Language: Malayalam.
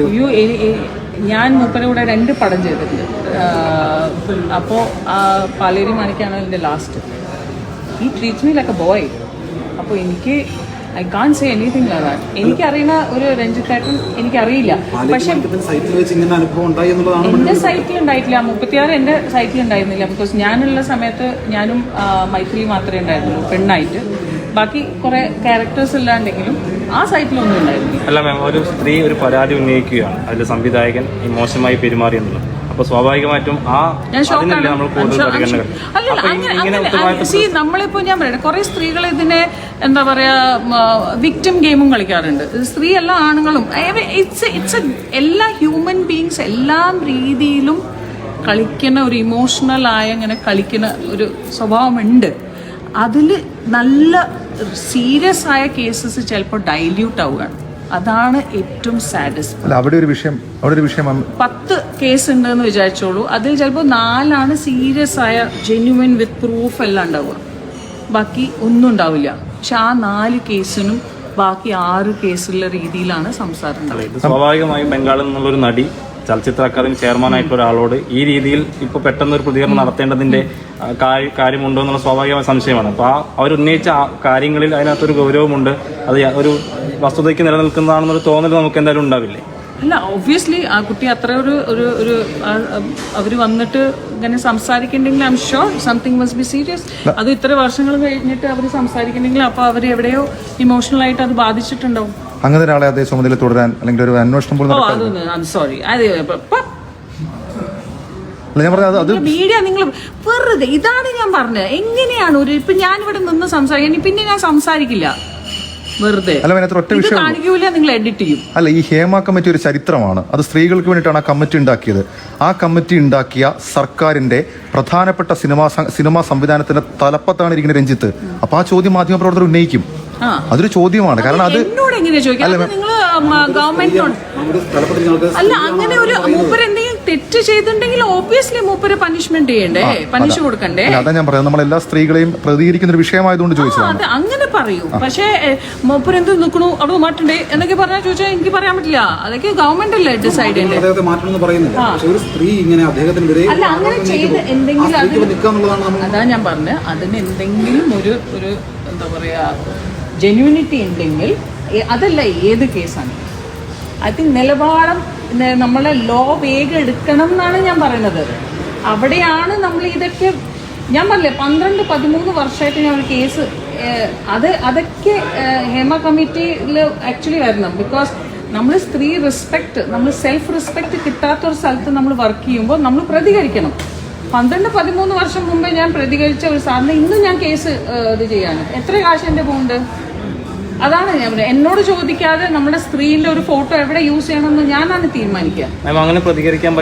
അയ്യോ ഞാൻ മൂപ്പരെ കൂടെ രണ്ട് പടം ചെയ്തിട്ടുണ്ട്. അപ്പോൾ ആ പാലേരി മാണിക്കാണ് എന്റെ ലാസ്റ്റ് ഈ treats me like a boy അപ്പോൾ എനിക്ക് ഐ കാൺ സേ എനിത്തിങ് അതാണ് എനിക്കറിയുന്ന ഒരു രഞ്ജിത്തായിട്ട് എനിക്കറിയില്ല. പക്ഷെ എന്റെ എന്റെ സൈറ്റിൽ ഉണ്ടായിട്ടില്ല. മുപ്പത്തിയാറ് എന്റെ സൈറ്റിൽ ഉണ്ടായിരുന്നില്ല. ബിക്കോസ് ഞാനുള്ള സമയത്ത് ഞാനും മൈത്രി മാത്രമേ ഉണ്ടായിരുന്നുള്ളൂ പെണ്ണായിട്ട്. ബാക്കി കുറെ ക്യാരക്ടേഴ്സ് ഇല്ലാണ്ടെങ്കിലും ആ സൈറ്റിലൊന്നും അല്ല മാം ഒരു സ്ത്രീ ഒരു പരാതി ഉന്നയിക്കുകയാണ്. അതിൽ സംവിധായകൻ മോശമായി പെരുമാറി എന്നുള്ളത്. അപ്പൊ സ്വാഭാവികമായിട്ടും ആ നമ്മൾ കൂടുതൽ ഇങ്ങനെ നമ്മളിപ്പോ ഞാൻ പറയട്ടെ കുറെ സ്ത്രീകൾ ഇതിനെ എന്താ പറയാ വിക്ടിം ഗെയിമും കളിക്കാറുണ്ട്. സ്ത്രീ എല്ലാ ആണുങ്ങളും. ഇറ്റ്സ് ഇറ്റ്സ് എല്ലാ ഹ്യൂമൻ ബീങ്സ് എല്ലാ രീതിയിലും കളിക്കുന്ന ഒരു ഇമോഷണൽ ആയ അങ്ങനെ കളിക്കുന്ന ഒരു സ്വഭാവമുണ്ട്. അതിൽ നല്ല സീരിയസ് ആയ കേസസ് ചിലപ്പോൾ ഡൈല്യൂട്ട് ആവുകയാണ്. അതാണ് ഏറ്റവും സാഡസ്റ്റ് അവിടെ ഒരു വിഷയം അവിടെ ഒരു വിഷയം പത്ത് കേസ് ഉണ്ടെന്ന് വിചാരിച്ചോളൂ. അതിൽ ചിലപ്പോൾ നാലാണ് സീരിയസ് ആയ ജെന്യുവൻ വിത്ത് പ്രൂഫ് എല്ലാം ഉണ്ടാവുക. ബാക്കി ഒന്നും ഉണ്ടാവില്ല. പക്ഷെ ആ നാല് കേസിനും ബാക്കി ആറ് കേസുള്ള രീതിയിലാണ് സംസാരം സ്വാഭാവികമായും ബംഗാളിൽ നിന്നുള്ളൊരു നടി ചലച്ചിത്ര അക്കാദമി ചെയർമാനായിട്ടുള്ള ഒരാളോട് ഈ രീതിയിൽ ഇപ്പൊ പെട്ടെന്ന് ഒരു പ്രതികരണം നടത്തേണ്ടതിന്റെ കാര്യം- കാര്യമുണ്ടോ എന്നുള്ള സ്വാഭാവികമായ സംശയമാണ്. അപ്പൊ ആ ആ കാര്യങ്ങളിൽ അതിനകത്തൊരു ഗൗരവമുണ്ട്. അത് ഒരു വസ്തുതയ്ക്ക് നിലനിൽക്കുന്നതാണെന്നൊരു തോന്നൽ നമുക്ക് എന്തായാലും ഉണ്ടാവില്ലേ? അല്ല ഒബ്വിയസ്ലി ആ കുട്ടി അത്ര ഒരു ഒരു ഒരു അവർ വന്നിട്ട് ഇങ്ങനെ സംസാരിക്കണ്ടെങ്കിൽ I'm sure something must be serious അത് ഇത്ര വർഷങ്ങൾ കഴിഞ്ഞിട്ട് അവർ സംസാരിക്കണമെങ്കിൽ അപ്പോൾ അവർ എവിടെയോ ഇമോഷണൽ ആയിട്ട് അത് ബാധിച്ചിട്ടുണ്ടാവും. അങ്ങനെ ഒരാളെ അതേ ചുമതല തുടരാൻ അല്ലെങ്കിൽ ഒരു അന്വേഷണം പോലും സോറി അത് ഞാൻ പറഞ്ഞത് മീഡിയ നിങ്ങൾ വെറുതെ ഇതാണ് ഞാൻ പറഞ്ഞത് എങ്ങനെയാണ് ഒരു ഇപ്പൊ ഇവിടെ നിന്ന് സംസാരിക്കാൻ പിന്നെ ഞാൻ സംസാരിക്കില്ല. വെറുതെ. കാണിക്കൂല നിങ്ങൾ എഡിറ്റ് ചെയ്യും. അല്ല ഈ ഹേമ കമ്മിറ്റി ഒരു ചരിത്രമാണ്. അത് സ്ത്രീകൾക്ക് വേണ്ടിയിട്ടാണ് ആ കമ്മിറ്റി ഉണ്ടാക്കിയത്. ആ കമ്മിറ്റി ഉണ്ടാക്കിയ സർക്കാരിന്റെ പ്രധാനപ്പെട്ട സിനിമാ സിനിമാ സംവിധാനത്തിന്റെ തലപ്പത്താണ് ഇരിക്കുന്ന രഞ്ജിത്ത്. അപ്പൊ ആ ചോദ്യം മാധ്യമപ്രവർത്തകർ ഉന്നയിക്കും. അതൊരു ചോദ്യമാണ്. കാരണം അത് എന്നോട് എങ്ങനെയാ ചോദിക്കാം അത് നിങ്ങൾ ഗവൺമെന്റിനോട് അല്ല അങ്ങനെ ഒരു മൂപ്പര് എന്തെങ്കിലും തെറ്റ് ചെയ്തിട്ടുണ്ടെങ്കിൽ ഓബിയസ്ലി മൂപ്പര് പനിഷ്മെന്റ് ചെയ്യണ്ടേ? പണിഷ് കൊടുക്കണ്ടേ? അല്ല അതാ ഞാൻ പറയാം. നമ്മൾ എല്ലാ സ്ത്രീകളെയും പ്രതികരിക്കുന്ന ഒരു വിഷയമായതുകൊണ്ട് ചോദിച്ചത് ചോദിച്ചതാണ്. അങ്ങനെ പറയൂ. പക്ഷേ മൂപ്പര് എന്ത് നിൽക്കണു അവിടെ മാറ്റണ്ടേ? എന്നൊക്കെ പറഞ്ഞാൽ ചോദിച്ചാൽ എനിക്ക് പറയാൻ പറ്റില്ല. അതൊക്കെ ഗവൺമെന്റ് അല്ലേ ഡിസൈഡ് ചെയ്യണ്ടേ? അദ്ദേഹത്തെ മാറ്റണമെന്ന് പറയുന്നില്ല. പക്ഷെ ഒരു സ്ത്രീ ഇങ്ങനെ അദ്ദേഹത്തിനെതിരെ അല്ല അങ്ങനെ ചെയ്ത് എന്തെങ്കിലും അതാ ഞാൻ പറഞ്ഞത്. അതിന് എന്തെങ്കിലും ഒരു ഒരു എന്താ പറയാ ജെന്യൂനിറ്റി ഉണ്ടെങ്കിൽ അതല്ല ഏത് കേസാണ് ഐ തിങ്ക് നിലപാടം നമ്മളെ ലോ വേഗം എടുക്കണം എന്നാണ് ഞാൻ പറയുന്നത്. അവിടെയാണ് നമ്മൾ ഇതൊക്കെ ഞാൻ പറഞ്ഞില്ലേ പന്ത്രണ്ട് പതിമൂന്ന് വർഷമായിട്ട് ഞാൻ ഒരു കേസ് അത് അതൊക്കെ ഹേമ കമ്മിറ്റിയിൽ ആക്ച്വലി വരണം. ബിക്കോസ് നമ്മൾ സ്ത്രീ റെസ്പെക്ട് നമ്മൾ സെൽഫ് റെസ്പെക്ട് കിട്ടാത്ത ഒരു സ്ഥലത്ത് നമ്മൾ വർക്ക് ചെയ്യുമ്പോൾ നമ്മൾ പ്രതികരിക്കണം. പന്ത്രണ്ട് പതിമൂന്ന് വർഷം മുമ്പേ ഞാൻ പ്രതികരിച്ച ഒരു സാറിന് ഇന്നും ഞാൻ കേസ് ഇത് ചെയ്യാണ് എത്ര കാശ് എന്റെ പോകുന്നുണ്ട് അതാണ് ഞാൻ എന്നോട് ചോദിക്കാതെ നമ്മുടെ സ്ത്രീന്റെ ഒരു ഫോട്ടോ എവിടെ യൂസ് ചെയ്യണമെന്ന് ഞാനാണ് തീരുമാനിക്കുക. അങ്ങനെ പ്രതികരിക്കാൻ